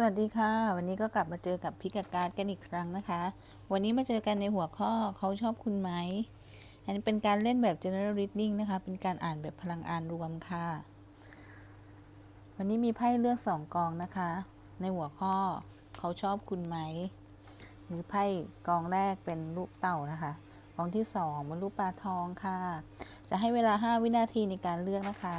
สวัสดีค่ะ วันนี้ก็กลับมาเจอกับพิกาการ์ดกันอีกครั้งนะคะ วันนี้มาเจอกันในหัวข้อเขาชอบคุณไหม อันนี้เป็นการเล่นแบบ general reading นะคะ เป็นการอ่านแบบพลังอ่านรวมค่ะ วันนี้มีไพ่เลือกสองกองนะคะ ในหัวข้อเขาชอบคุณไหมหรือไพ่กองแรกเป็นรูปเต่านะคะกองที่สองเป็นรูปปลาทองค่ะ จะให้เวลา 5 วินาทีในการเลือกนะคะ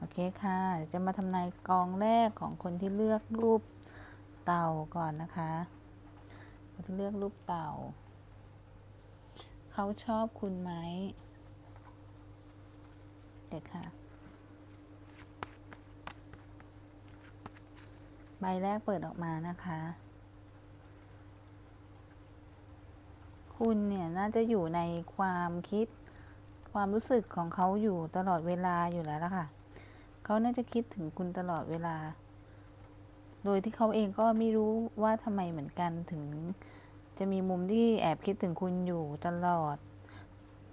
โอ เคค่ะ จะมาทำนายกองแรกของคนที่เลือกรูปเต่าก่อนนะคะคนที่เลือกรูปเต่า เขาชอบคุณไหมเด็กค่ะ ใบแรกเปิดออกมานะคะ คุณเนี่ยน่าจะอยู่ในความคิดความรู้สึกของเขาอยู่ตลอดเวลาอยู่แล้วล่ะค่ะ เขาน่าจะคิดถึงคุณตลอดเวลา โดยที่เขาเองก็ไม่รู้ว่าทำไมเหมือนกันถึง จะมีมุมที่แอบคิดถึงคุณอยู่ตลอด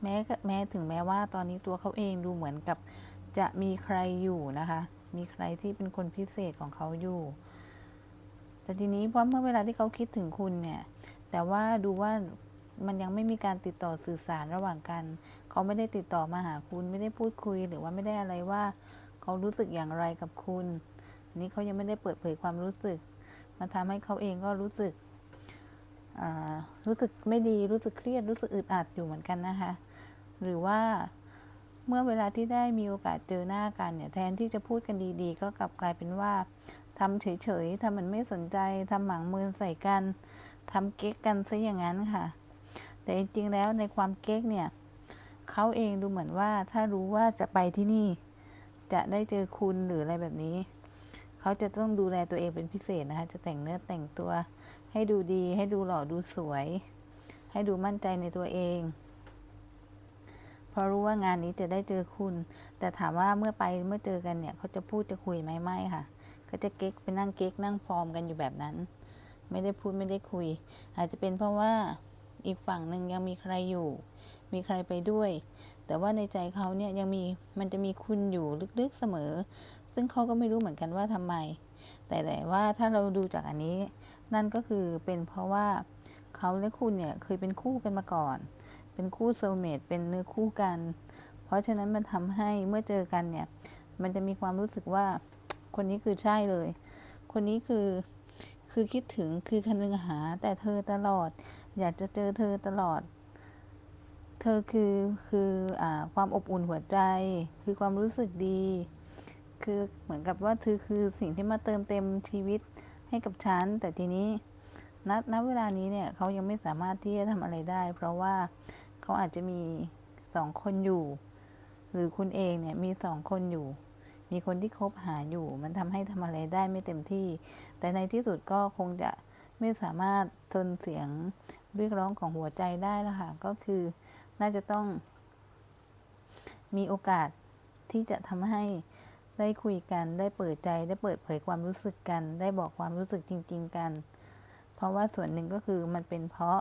แม้แม้ถึงแม้ว่าตอนนี้ตัวเขาเองดูเหมือนกับจะมีใครอยู่นะคะ มีใครที่เป็นคนพิเศษของเขาอยู่ แต่ทีนี้เพราะเมื่อเวลาที่เขาคิดถึงคุณเนี่ย แต่ว่าดูว่ามันยังไม่มีการติดต่อสื่อสารระหว่างกัน เขาไม่ได้ติดต่อมาหาคุณ ไม่ได้พูดคุย หรือว่าไม่ได้อะไรว่า เขารู้สึกอย่างไรกับคุณ นี่เขายังไม่ได้เปิดเผยความรู้สึกมันทำให้เขาเองก็รู้สึกรู้สึกไม่ดีรู้สึกเครียดรู้สึกอึดอัดอยู่เหมือนกันนะคะ หรือว่าเมื่อเวลาที่ได้มีโอกาสเจอหน้ากันเนี่ยแทนที่จะพูดกันดีๆ ก็กลับกลายเป็นว่าทำเฉยๆทำเหมือนไม่สนใจทำหมังมือใส่กันทำเก๊กกันซะอย่างนั้นค่ะ แต่จริงๆแล้วในความเก๊กเนี่ยเขาเองดูเหมือนว่าถ้ารู้ว่าจะไปที่นี่ จะได้เจอคุณหรืออะไรแบบนี้ เขาจะต้องดูแลตัวเองเป็นพิเศษนะคะ จะแต่งเนื้อแต่งตัว ให้ดูดี ให้ดูหล่อดูสวย ให้ดูมั่นใจในตัวเองเพราะรู้ว่างานนี้จะได้เจอคุณ แต่ถามว่าเมื่อไปเมื่อเจอกันเนี่ย เขาจะพูดจะคุยไหมไม่ค่ะ ก็จะเก๊กไปนั่งเก๊กนั่งฟอร์มกันอยู่แบบนั้น ไม่ได้พูดไม่ได้คุย อาจจะเป็นเพราะว่าอีกฝั่งหนึ่งยังมีใครอยู่ มีใครไปด้วย แต่ว่าในใจเขาเนี่ยยังมีมันจะมีคุณอยู่ลึกๆเสมอ ซึ่งเขาก็ไม่รู้เหมือนกันว่าทำไม แต่แต่ว่าถ้าเราดูจากอันนี้ นั่นก็คือเป็นเพราะว่าเขาและคุณเนี่ยเคยเป็นคู่กันมาก่อน เป็นคู่โซเมตเป็นเนื้อคู่กัน เพราะฉะนั้นมันทำให้เมื่อเจอกันเนี่ย มันจะมีความรู้สึกว่าคนนี้คือใช่เลย คนนี้คือคือคิดถึงคือคันนึงหาแต่เธอตลอด อยากจะเจอเธอตลอด เธอคือคืออความอบอุ่นหัวใจ คือความรู้สึกดี คือเหมือนกับว่าเธอคือสิ่งที่มาเติมเต็มชีวิตให้กับฉัน แต่ทีนี้ณณเวลานี้เนี่ยเขายังไม่สามารถที่จะทำอะไรได้ เพราะว่าเขาอาจจะมีสองคนอยู่ หรือคุณเองเนี่ยมีสองคนอยู่ มีคนที่คบหาอยู่ มันทำให้ทำอะไรได้ไม่เต็มที่ แต่ในที่สุดก็คงจะไม่สามารถทนเสียงเรียกร้องของหัวใจได้แล้วค่ะ ก็คือ น่าจะต้อง มีโอกาสที่จะทำให้ได้คุยกันได้เปิดใจได้เปิดเผยความรู้สึกกัน ได้บอกความรู้สึกจริง ๆ กัน เพราะว่าส่วนหนึ่งก็คือมันเป็นเพราะ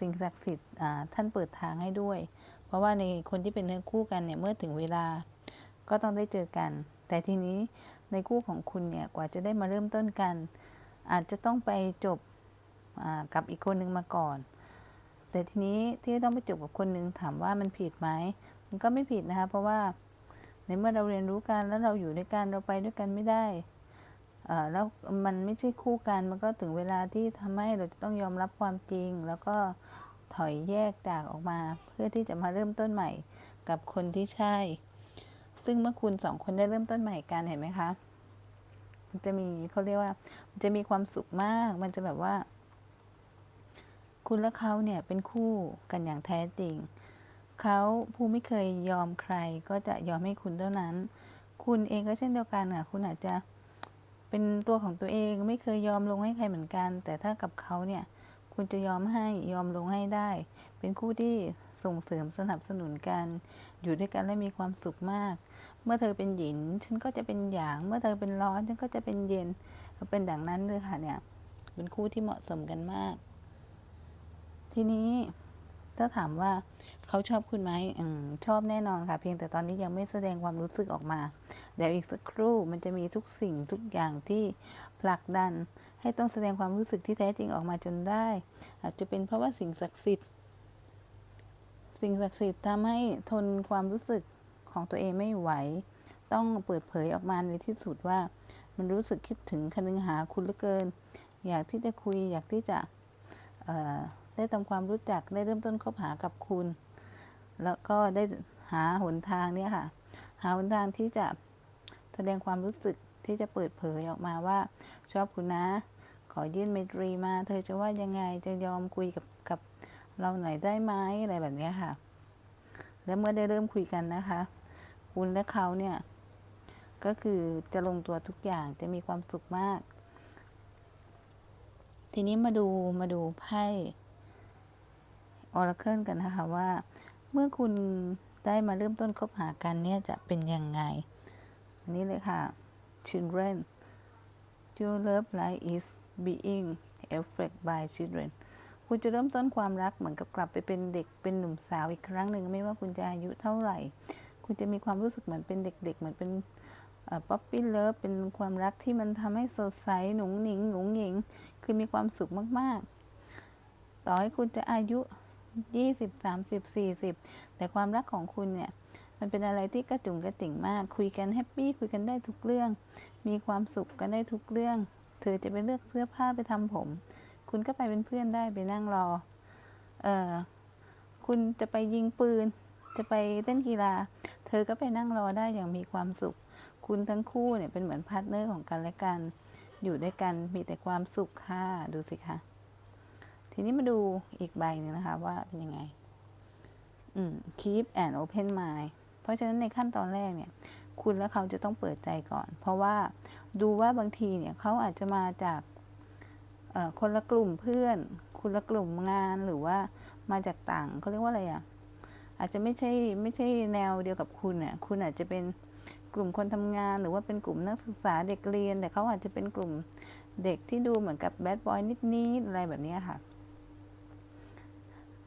สิ่งศักดิ์สิทธิ์ท่านเปิดทางให้ด้วย เพราะว่าในคนที่เป็นเนื้อคู่กันเนี่ยเมื่อถึงเวลาก็ต้องได้เจอกัน แต่ทีนี้ในคู่ของคุณเนี่ยกว่าจะได้มาเริ่มต้นกัน อาจจะต้องไปจบกับอีกคนหนึ่งมาก่อน แต่ทีนี้ที่ต้องไปจบกับคนหนึ่งถามว่ามันผิดไหมมันก็ไม่ผิดนะคะ เพราะว่าในเมื่อเราเรียนรู้กันแล้วเราอยู่ด้วยกันเราไปด้วยกันไม่ได้แล้วมันไม่ใช่คู่กันมันก็ถึงเวลาที่ทำให้เราจะต้องยอมรับความจริง แล้วก็ถอยแยกจากออกมา เพื่อที่จะมาเริ่มต้นใหม่กับคนที่ใช่ ซึ่งเมื่อคุณสองคนได้เริ่มต้นใหม่กันเห็นไหมคะมันจะมีเขาเรียกว่ามันจะมีความสุขมาก มันจะแบบว่า คุณและเขาเนี่ยเป็นคู่กันอย่างแท้จริง เขาผู้ไม่เคยยอมใครก็จะยอมให้คุณเท่านั้น คุณเองก็เช่นเดียวกันค่ะคุณอาจจะเป็นตัวของตัวเองไม่เคยยอมลงให้ใครเหมือนกัน แต่ถ้ากับเขาเนี่ยคุณจะยอมให้ยอมลงให้ได้ เป็นคู่ที่ส่งเสริมสนับสนุนกัน อยู่ด้วยกันและมีความสุขมาก เมื่อเธอเป็นหยินฉันก็จะเป็นหยาง เมื่อเธอเป็นร้อนฉันก็จะเป็นเย็นเป็นดังนั้นเลยค่ะเนี่ย เป็นคู่ที่เหมาะสมกันมาก ทีนี้ถ้าถามว่าเขาชอบคุณไหมอชอบแน่นอนค่ะ เพียงแต่ตอนนี้ยังไม่แสดงความรู้สึกออกมา เดี๋ยวอีกสักครู่มันจะมีทุกสิ่งทุกอย่างที่ผลักดัน ให้ต้องแสดงความรู้สึกที่แท้จริงออกมาจนได้ อาจจะเป็นเพราะว่าสิ่งศักดิ์สิทธิ์ สิ่งศักดิ์สิทธิ์ทำให้ทนความรู้สึกของตัวเองไม่ไหว ต้องเปิดเผยออกมาในที่สุดว่า มันรู้สึกคิดถึงคนึงหาคุณเหลือเกิน อยากที่จะคุยอยากที่จะ ได้ทำความรู้จักได้เริ่มต้นคบหากับคุณ แล้วก็ได้หาหนทางเนี่ยค่ะ หาหนทางที่จะแสดงความรู้สึกที่จะเปิดเผยออกมาว่า ชอบคุณนะ ขอยื่นไมตรีมา เธอจะว่ายังไงจะยอมคุยกับกับเราหน่อยได้ไหมอะไรแบบนี้ค่ะ แล้วเมื่อได้เริ่มคุยกันนะคะ คุณและเขาเนี่ยก็คือจะลงตัวทุกอย่างจะมีความสุขมาก ทีนี้มาดูมาดูไพ่ ออร์เคิลกันนะคะว่า เมื่อคุณได้มาเริ่มต้นคบหากันเนี่ยจะเป็นยังไง อันนี้เลยค่ะ children your love life is being affected by children คุณจะเริ่มต้นความรักเหมือนกับกลับไปเป็นเด็กเป็นหนุ่มสาวอีกครั้งหนึ่งไม่ว่าคุณจะอายุเท่าไหร่ คุณจะมีความรู้สึกเหมือนเป็นเด็ก ๆ เหมือนเป็นป๊อปปี้เลิฟเป็นความรักที่มันทำให้สดใสหนุ่งหนิงหนุ่งหญิง คือมีความสุขมาก ๆ ต่อให้คุณจะอายุ 20 30 40แต่ความรักของคุณเนี่ย มันเป็นอะไรที่กระจุงกระติ่งมาก คุยกันแฮปปี้คุยกันได้ทุกเรื่อง มีความสุขกันได้ทุกเรื่อง เธอจะไปเลือกเสื้อผ้าไปทำผม คุณก็ไปเป็นเพื่อนได้ไปนั่งรอ เออคุณจะไปยิงปืน จะไปเต้นกีฬา เธอก็ไปนั่งรอได้อย่างมีความสุข คุณทั้งคู่เนี่ยเป็นเหมือนพาร์ทเนอร์ของกันและกัน อยู่ด้วยกันมีแต่ความสุขค่ะดูสิคะ ทีนี้มาดูอีกใบหนึ่งนะคะว่าเป็นยังไง อืม keep an open mind เพราะฉะนั้นในขั้นตอนแรกเนี่ย คุณและเขาจะต้องเปิดใจก่อน เพราะว่าดูว่าบางทีเนี่ยเขาอาจจะมาจากคนละกลุ่มเพื่อน คนละกลุ่มงานหรือว่ามาจากต่างเขาเรียกว่าอะไรอะ อาจจะไม่ใช่ไม่ใช่แนวเดียวกับคุณเนี่ยคุณอาจจะเป็นกลุ่มคนทำงาน หรือว่าเป็นกลุ่มนักศึกษาเด็กเรียน แต่เขาอาจจะเป็นกลุ่มเด็กที่ดูเหมือนกับแบดบอยนิดๆอะไรแบบนี้ค่ะ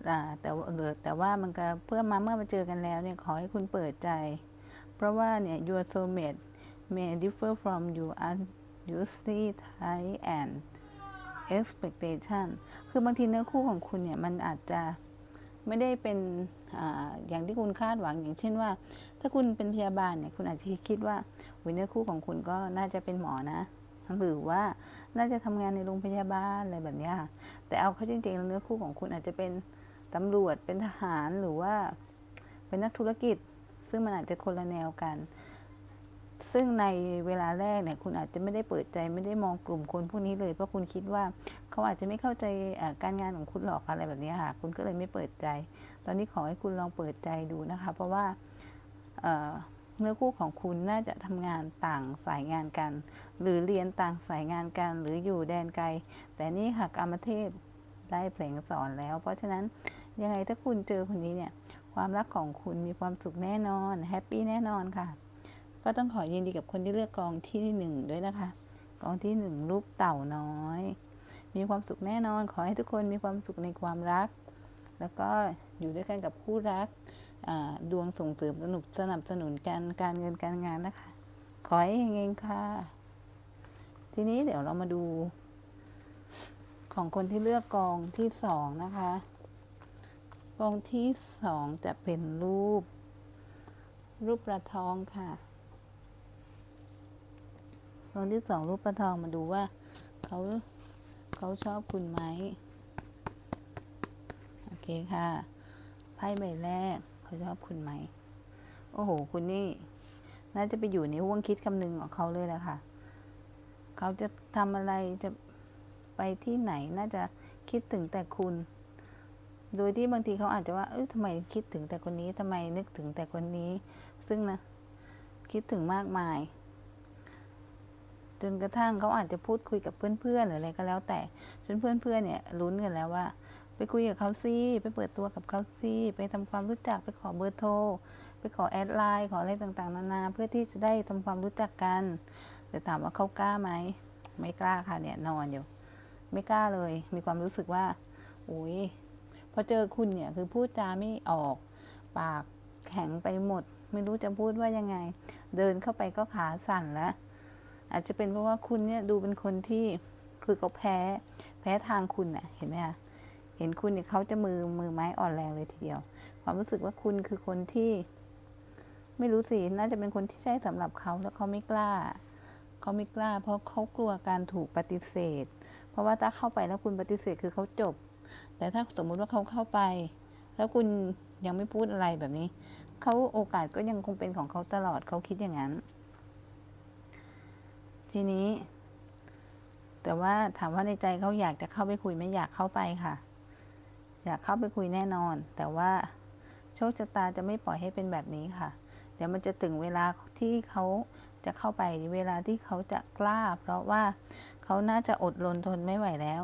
แต่แต่ว่ามันก็เพื่อมาเมื่อมาเจอกันแล้วเนี่ยขอให้คุณเปิดใจ เพราะว่าเนี่ย your soulmate may differ from you usually type and expectation คือบางทีเนื้อคู่ของคุณเนี่ยมันอาจจะไม่ได้เป็นออย่างที่คุณคาดหวังอย่างเช่นว่า ถ้าคุณเป็นพยาบาลเนี่ยคุณอาจจะคิดว่าอุ๊ยเนื้อคู่ของคุณก็น่าจะเป็นหมอนะหรือว่าน่าจะทำงานในโรงพยาบาลอะไรแบบนี้ค่ะแต่เอาเข้าจริงๆแล้วเนื้อคู่ของคุณอาจจะเป็น ตำรวจเป็นทหารหรือว่าเป็นนักธุรกิจ ซึ่งมันอาจจะคนละแนวกัน ซึ่งในเวลาแรกเนี่ยคุณอาจจะไม่ได้เปิดใจไม่ได้มองกลุ่มคนพวกนี้เลย เพราะคุณคิดว่าเขาอาจจะไม่เข้าใจการงานของคุณหรอกอะไรแบบนี้ค่ะ คุณก็เลยไม่เปิดใจ ตอนนี้ขอให้คุณลองเปิดใจดูนะคะ เพราะว่าเอ่อเนื้อคู่ของคุณน่าจะทำงานต่างสายงานกัน หรือเรียนต่างสายงานกัน หรืออยู่แดนไกล แต่นี่ค่ะกรรมเทพได้เพลงสอนแล้ว เพราะฉะนั้น ยังไงถ้าคุณเจอคนนี้เนี่ย ความรักของคุณมีความสุขแน่นอน แฮปปี้แน่นอนค่ะ ก็ต้องขอยินดีกับคนที่เลือกกองที่หนึ่งด้วยนะคะ กองที่หนึ่งรูปเต่าน้อย มีความสุขแน่นอน ขอให้ทุกคนมีความสุขในความรัก แล้วก็อยู่ด้วยกันกับคู่รัก ดวงส่งเสริมสนุกสนับสนุนกันการเงินการงานนะคะ ขอให้เฮงค่ะ ทีนี้เดี๋ยวเรามาดูของคนที่เลือกกองที่สองนะคะ กองที่สองจะเป็นรูป รูปปลาทองค่ะกองที่สองรูปปลาทองมาดูว่าเขาเขาชอบคุณไหมโอเคค่ะไพ่ใบแรกเขาชอบคุณไหมโอ้โห คุณนี่น่าจะไปอยู่ในห่วงคิดคำนึงของเขาเลยแหละค่ะ เขาจะทำอะไรจะไปที่ไหนน่าจะคิดถึงแต่คุณ โดยที่บางทีเขาอาจจะว่า เอ้ยทำไมคิดถึงแต่คนนี้ทำไมนึกถึงแต่คนนี้ ซึ่งนะ คิดถึงมากมาย จนกระทั่งเขาอาจจะพูดคุยกับเพื่อนๆหรืออะไรก็แล้ว แต่จนเพื่อนๆเนี่ยลุ้นกันแล้วว่า ไปคุยกับเขาซิไปเปิดตัวกับเขาซิไปทำความรู้จักไปขอเบอร์โทรไปขอแอดไลน์ขออะไรต่างๆนานาเพื่อที่จะได้ทำความรู้จักกัน แต่ถามว่าเขากล้าไหมไม่กล้าค่ะเนี่ยนอนอยู่ ไม่กล้าเลย มีความรู้สึกว่าโอ้ย อเจอคุณเนี่ยคือพูดจาไม่ออกปากแข็งไปหมด ไม่รู้จะพูดว่ายังไง เดินเข้าไปก็ขาสั่นแล้ว อาจจะเป็นเพราะว่าคุณเนี่ยดูเป็นคนที่คือเขาแพ้ แพ้ทางคุณน่ะเห็นไหมคะเห็นคุณเนี่ยเขาจะมือมือไม้อ่อนแรงเลยทีเดียว ความรู้สึกว่าคุณคือคนที่ ไม่รู้สิน่าจะเป็นคนที่ใช่สำหรับเขาแล้วเขาไม่กล้าเขาไม่กล้า เพราะเขากลัวการถูกปฏิเสธ เพราะว่าถ้าเข้าไปแล้วคุณปฏิเสธคือเขาจบ แต่ถ้าสมมุติว่าเขาเข้าไป แล้วคุณยังไม่พูดอะไรแบบนี้ เขาโอกาสก็ยังคงเป็นของเขาตลอดเขาคิดอย่างนั้น ทีนี้ แต่ว่าถามว่าในใจเขาอยากจะเข้าไปคุยไม่อยากเข้าไปค่ะ อยากเข้าไปคุยแน่นอน แต่ว่าโชคชะตาจะไม่ปล่อยให้เป็นแบบนี้ค่ะ เดี๋ยวมันจะถึงเวลาที่เขาจะเข้าไปเวลาที่เขาจะกล้า เพราะว่าเขาน่าจะอดรนทนไม่ไหวแล้ว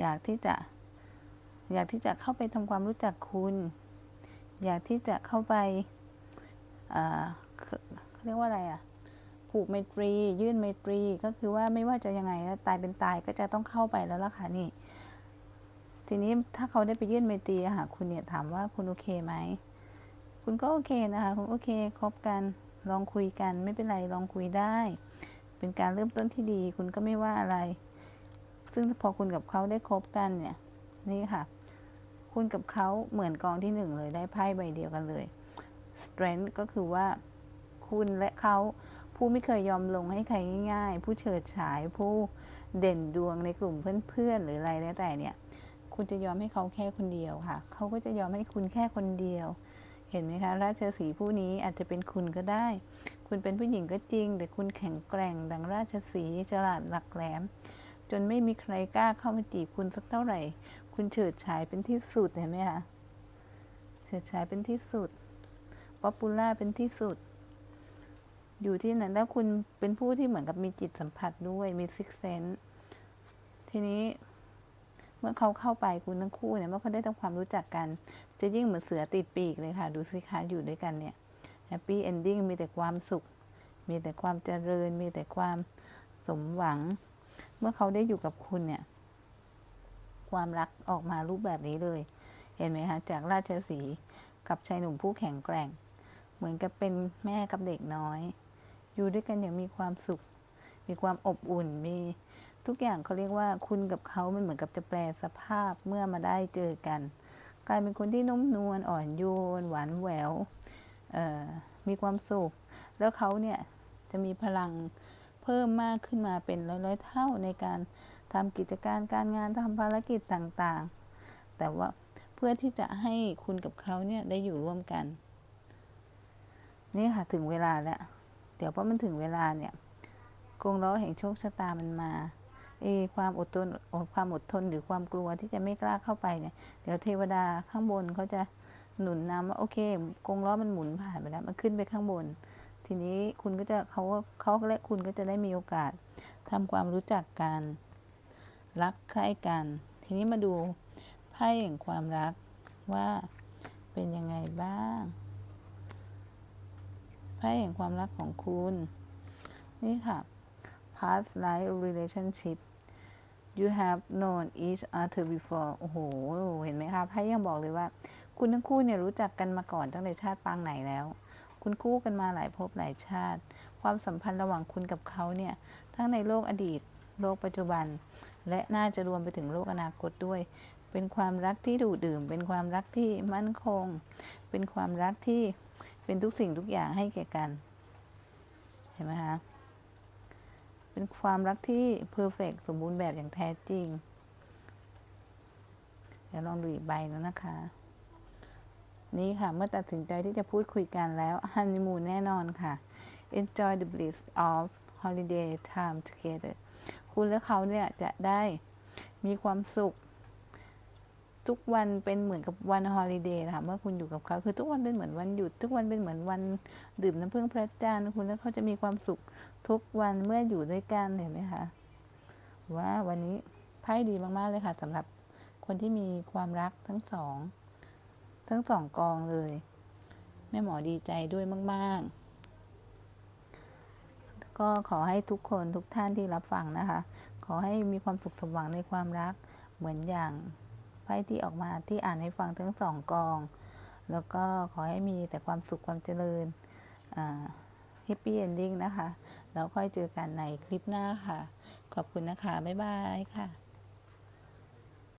อยากที่จะ อยากที่จะเข้าไปทำความรู้จักคุณ อยากที่จะเข้าไปเขาเรียกว่าอะไรอะผูกไมตรี ยื่นไมตรีก็คือว่าไม่ว่าจะยังไงนะตายเป็นตายก็จะต้องเข้าไปแล้วล่ะค่ะนี่ ทีนี้ถ้าเขาได้ไปยื่นไมตรีหาคุณเนี่ยถามว่าคุณโอเคไหมคุณก็โอเคนะคะคุณโอเคคบกันลองคุยกันไม่เป็นไรลองคุยได้ เป็นการเริ่มต้นที่ดี คุณก็ไม่ว่าอะไร ซึ่งพอคุณกับเขาได้คบกันเนี่ย นี่ค่ะ คุณกับเขาเหมือนกองที่หนึ่งเลยได้ไพ่ใบเดียวกันเลย strength ก็คือว่า คุณและเขาผู้ไม่เคยยอมลงให้ใครง่าย ๆ ผู้เฉิดฉายผู้เด่นดวงในกลุ่มเพื่อนๆหรืออะไรแล้วแต่เนี่ย คุณจะยอมให้เขาแค่คนเดียวค่ะ เขาก็จะยอมให้คุณแค่คนเดียว เห็นไหมคะ ราชสีผู้นี้อาจจะเป็นคุณก็ได้ คุณเป็นผู้หญิงก็จริง แต่คุณแข็งแกร่ง ดังราชสีฉลาดหลักแหลม จนไม่มีใครกล้าเข้ามาจีบคุณสักเท่าไหร่ คุณเฉิดฉายเป็นที่สุดเห็นไหมคะเฉิดฉายเป็นที่สุดป๊อปปูล่าเป็นที่สุด อยู่ที่นั้นแล้วคุณเป็นผู้ที่เหมือนกับมีจิตสัมผัสด้วยมีซิกเซนทีนี้เมื่อเขาเข้าไปคุณทั้งคู่เนี่ยเมื่อเขาได้ทำความรู้จักกัน จะยิ่งเหมือนเสือติดปีกเลยค่ะ ดูสิคะอยู่ด้วยกันเนี่ยแฮปปี้เอนดิ้งมีแต่ความสุข มีแต่ความเจริญ มีแต่ความสมหวัง เมื่อเขาได้อยู่กับคุณเนี่ย ความรักออกมารูปแบบนี้เลย เห็นไหมคะ จากราชสีกับชายหนุ่มผู้แข็งแกร่ง เหมือนกับเป็นแม่กับเด็กน้อย อยู่ด้วยกันอย่างมีความสุข มีความอบอุ่น มีทุกอย่างเขาเรียกว่าคุณกับเขามันเหมือนกับจะแปลสภาพเมื่อมาได้เจอกัน กลายเป็นคนที่นุ่มนวลอ่อนโยน หวานแหววมีความสุข แล้วเขาเนี่ยจะมีพลัง พิ่มมากขึ้นมาเป็นร้อยๆเท่าในการทำกิจการการงานทำภารกิจต่างๆ แต่ว่าเพื่อที่จะให้คุณกับเขาเนี่ยได้อยู่ร่วมกัน นี่ค่ะถึงเวลาแล้ว เดี๋ยวพอมันถึงเวลาเนี่ยกรงล้อแห่งโชคชะตามันมาเอความอดทนอดความอดทนหรือความกลัวที่จะไม่กล้าเข้าไปเนี่ย เดี๋ยวเทวดาข้างบนเขาจะหนุนนำว่าโอเคกรงล้อมันหมุนผ่านไปแล้วมันขึ้นไปข้างบน ทีนี้คุณก็จะเขาเขาและคุณก็จะได้มีโอกาสทำความรู้จักกัน รักใคร่กัน ทีนี้มาดูไพ่แห่งความรักว่าเป็นยังไงบ้างไพ่แห่งความรักของคุณ นี่ค่ะ past life relationship you have known each other before โอ้โห เห็นไหมคะไพ่ยังบอกเลยว่า คุณทั้งคู่เนี่ยรู้จักกันมาก่อนตั้งแต่ชาติปางไหนแล้ว คุณคู่กันมาหลายภพหลายชาติ ความสัมพันธ์ระหว่างคุณกับเขาเนี่ย ทั้งในโลกอดีต โลกปัจจุบัน และน่าจะรวมไปถึงโลกอนาคตด้วย เป็นความรักที่ดูดื่ม เป็นความรักที่มั่นคง เป็นความรักที่เป็นทุกสิ่งทุกอย่างให้แก่กัน เห็นไหมคะ เป็นความรักที่เพอร์เฟกสมบูรณ์แบบอย่างแท้จริง เดี๋ยวลองดูอีกใบแล้วนะคะ นี่ค่ะ เมื่อตัดสินใจที่จะพูดคุยกันแล้วฮันนีมูนแน่นอนค่ะ enjoy the bliss of holiday time together คุณและเขาเนี่ยจะได้มีความสุข ทุกวันเป็นเหมือนกับวันฮอลิเดย์ค่ะเมื่อคุณอยู่กับเขาคือทุกวันเป็นเหมือนวันหยุด ทุกวันเป็นเหมือนวันดื่มน้ำผึ้งพระจันทร์คุณและเขาจะมีความสุขทุกวันเมื่ออยู่ด้วยกันเห็นไหมคะว่าวันนี้ไพ่ดีมากๆเลยค่ะสำหรับคนที่มีความรักทั้งสอง ทั้งสองกองเลย แม่หมอดีใจด้วยมาก ๆ ก็ขอให้ทุกคนทุกท่านที่รับฟังนะคะ ขอให้มีความสุขสมหวังในความรักเหมือนอย่างไพ่ที่ออกมาที่อ่านให้ฟังทั้งสองกอง แล้วก็ขอให้มีแต่ความสุขความเจริญอาแฮปปี้เอนดิ้งนะคะ แล้วค่อยเจอกันในคลิปหน้าค่ะ ขอบคุณนะคะ บ๊ายบายค่ะ